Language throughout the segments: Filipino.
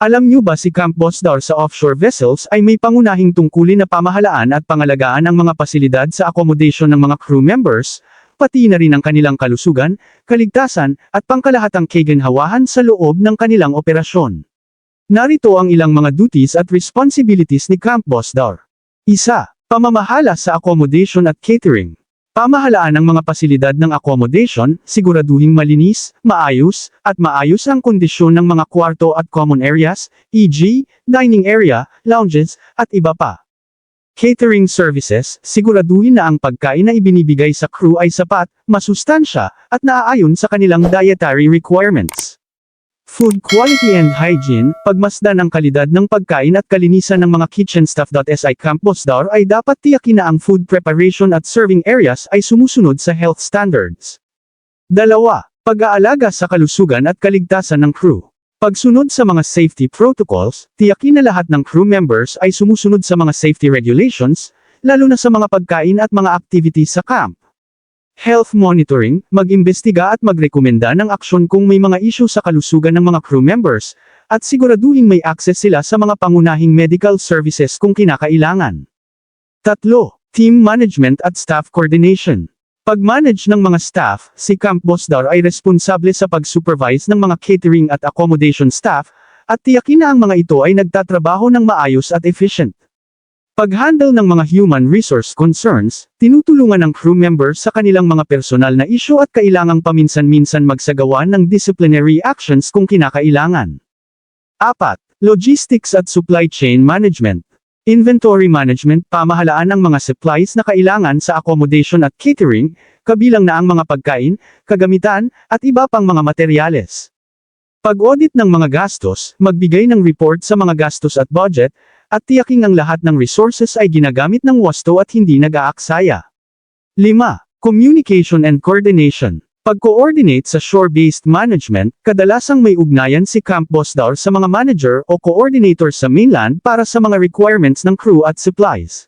Alam niyo ba si Camp Bosdar sa offshore vessels ay may pangunahing tungkulin na pamahalaan at pangalagaan ang mga pasilidad sa accommodation ng mga crew members, pati na rin ang kanilang kalusugan, kaligtasan, at pangkalahatang kaginhawahan sa loob ng kanilang operasyon. Narito ang ilang mga duties at responsibilities ni Camp Bosdar. Isa, pamamahala sa accommodation at catering. Pamahalaan ng mga pasilidad ng accommodation, siguraduhing malinis, maayos, at maayos ang kondisyon ng mga kwarto at common areas, e.g., dining area, lounges, at iba pa. Catering services, siguraduhin na ang pagkain na ibinibigay sa crew ay sapat, masustansya, at naaayon sa kanilang dietary requirements. Food quality and hygiene, pagmasdan ang kalidad ng pagkain at kalinisan ng mga kitchen staff. Si Camp Bosdar ay dapat tiyakin na ang food preparation at serving areas ay sumusunod sa health standards. Dalawa, pag-aalaga sa kalusugan at kaligtasan ng crew. Pagsunod sa mga safety protocols, tiyakin na lahat ng crew members ay sumusunod sa mga safety regulations, lalo na sa mga pagkain at mga activities sa camp. Health monitoring, mag-imbestiga at magrekomenda ng aksyon kung may mga issue sa kalusugan ng mga crew members, at siguraduhin may access sila sa mga pangunahing medical services kung kinakailangan. Tatlo, team management at staff coordination. Pag-manage ng mga staff, si Camp Bosdar ay responsable sa pag-supervise ng mga catering at accommodation staff, at tiyakin na ang mga ito ay nagtatrabaho ng maayos at efficient. Pag-handle ng mga human resource concerns, tinutulungan ng crew members sa kanilang mga personal na issue at kailangang paminsan-minsan magsagawa ng disciplinary actions kung kinakailangan. 4. Logistics at supply chain management. Inventory management, pamahalaan ng mga supplies na kailangan sa accommodation at catering, kabilang na ang mga pagkain, kagamitan, at iba pang mga materyales. Pag-audit ng mga gastos, magbigay ng report sa mga gastos at budget, at tiyaking ang lahat ng resources ay ginagamit ng wasto at hindi nag-aaksaya. 5. Communication and coordination. Pag-coordinate sa shore-based management, kadalasang may ugnayan si Camp Bosdar sa mga manager o coordinator sa mainland para sa mga requirements ng crew at supplies.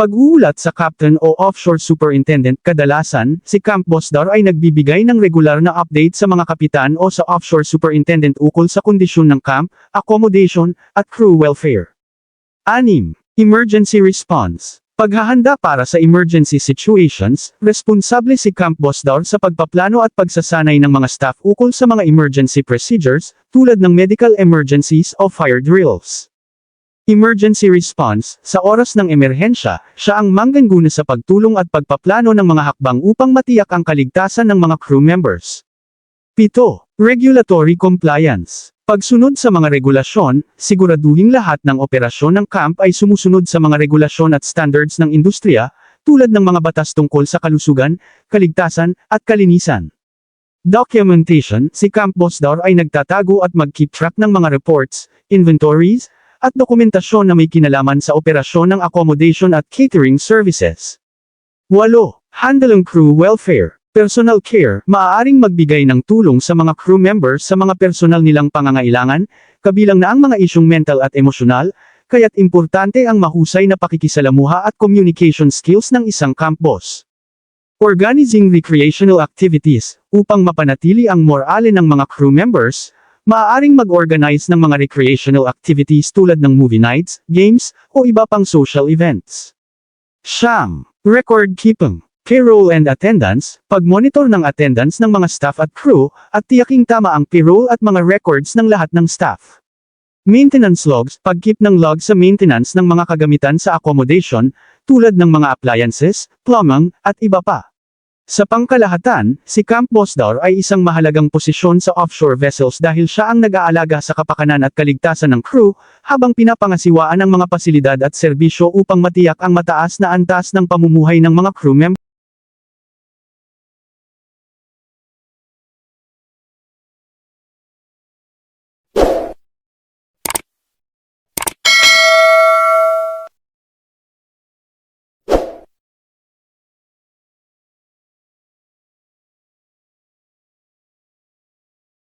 Pag-uulat sa captain o offshore superintendent, kadalasan, si Camp Bosdar ay nagbibigay ng regular na update sa mga kapitan o sa offshore superintendent ukol sa kondisyon ng camp, accommodation, at crew welfare. 6. Emergency response. Paghahanda para sa emergency situations, responsable si Camp Bosdar sa pagpaplano at pagsasanay ng mga staff ukol sa mga emergency procedures, tulad ng medical emergencies o fire drills. Emergency response, sa oras ng emerhensya, siya ang mangganguna sa pagtulong at pagpaplano ng mga hakbang upang matiyak ang kaligtasan ng mga crew members. 7. Regulatory compliance. Pagsunod sa mga regulasyon, siguraduhin lahat ng operasyon ng camp ay sumusunod sa mga regulasyon at standards ng industriya, tulad ng mga batas tungkol sa kalusugan, kaligtasan, at kalinisan. Documentation, si Camp Bosdar ay nagtatago at mag-keep track ng mga reports, inventories, at dokumentasyon na may kinalaman sa operasyon ng accommodation at catering services. 8. Handle crew welfare. Personal care, maaaring magbigay ng tulong sa mga crew members sa mga personal nilang pangangailangan, kabilang na ang mga isyong mental at emosyonal, kaya't importante ang mahusay na pakikisalamuha at communication skills ng isang camp boss. Organizing recreational activities, upang mapanatili ang morale ng mga crew members, maaaring mag-organize ng mga recreational activities tulad ng movie nights, games, o iba pang social events. Siyam, record keeping. Payroll and attendance, pag-monitor ng attendance ng mga staff at crew, at tiyaking tama ang payroll at mga records ng lahat ng staff. Maintenance logs, pag-keep ng log sa maintenance ng mga kagamitan sa accommodation, tulad ng mga appliances, plumbing, at iba pa. Sa pangkalahatan, si Camp Bosdar ay isang mahalagang posisyon sa offshore vessels dahil siya ang nag-aalaga sa kapakanan at kaligtasan ng crew, habang pinapangasiwaan ang mga pasilidad at serbisyo upang matiyak ang mataas na antas ng pamumuhay ng mga crew members.